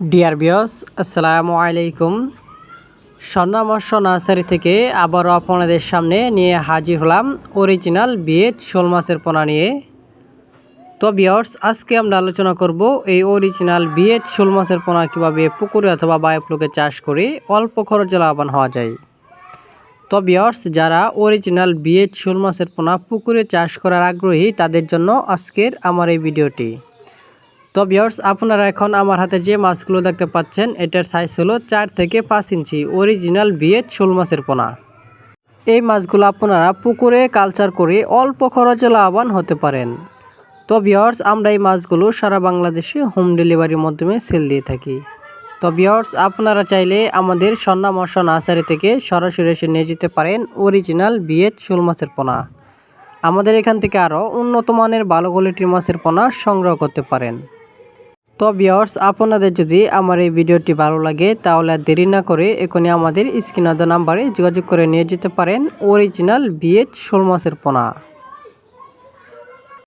Deer বিয়স আসসালামু আলাইকুম স্বর্ণামর্ষ নার্সারি থেকে আবারও আপনাদের সামনে নিয়ে হাজির হলাম অরিজিনাল বিয়েট শোল মাছের পোনা নিয়ে। তো বিয়র্স আজকে আমরা আলোচনা করব এই অরিজিনাল বিয়েট শোল মাছের পোনা কীভাবে পুকুরে অথবা বায়োপ্লকে চাষ করে অল্প খরচে লাভবান হওয়া যায়। তো বিয়র্স যারা অরিজিনাল বিয়েট শোল মাছের পোনা পুকুরে চাষ করার আগ্রহী, তাদের জন্য আজকের আমার এই ভিডিওটি। তো বিয়ার্স আপনারা এখন আমার হাতে যে মাছগুলো দেখতে পাচ্ছেন, এটার সাইজ হলো চার থেকে পাঁচ ইঞ্চি অরিজিনাল বিয়েট শোল মাছের পোনা। এই মাছগুলো আপনারা পুকুরে কালচার করে অল্প খরচে লাভবান হতে পারেন। তো বিয়ার্স আমরা এই মাছগুলো সারা বাংলাদেশে হোম ডেলিভারির মাধ্যমে সেল দিয়ে থাকি। তো বিয়ার্স আপনারা চাইলে আমাদের সন্না মশা নার্সারি থেকে সরাসরি এসে নিয়ে যেতে পারেন অরিজিনাল বিয়েট শোল মাছের পোনা। আমাদের এখান থেকে আরও উন্নত মানের ভালো কোয়ালিটির মাছের পোনা সংগ্রহ করতে পারেন। তো বিয়ার্স আপনাদের যদি আমার এই ভিডিওটি ভালো লাগে, তাহলে দেরি না করে এখনই আমাদের স্ক্রিনাদ নাম্বারে যোগাযোগ করে নিয়ে যেতে পারেন। অরিজিনাল বিএচ শোল মাছের পোনা।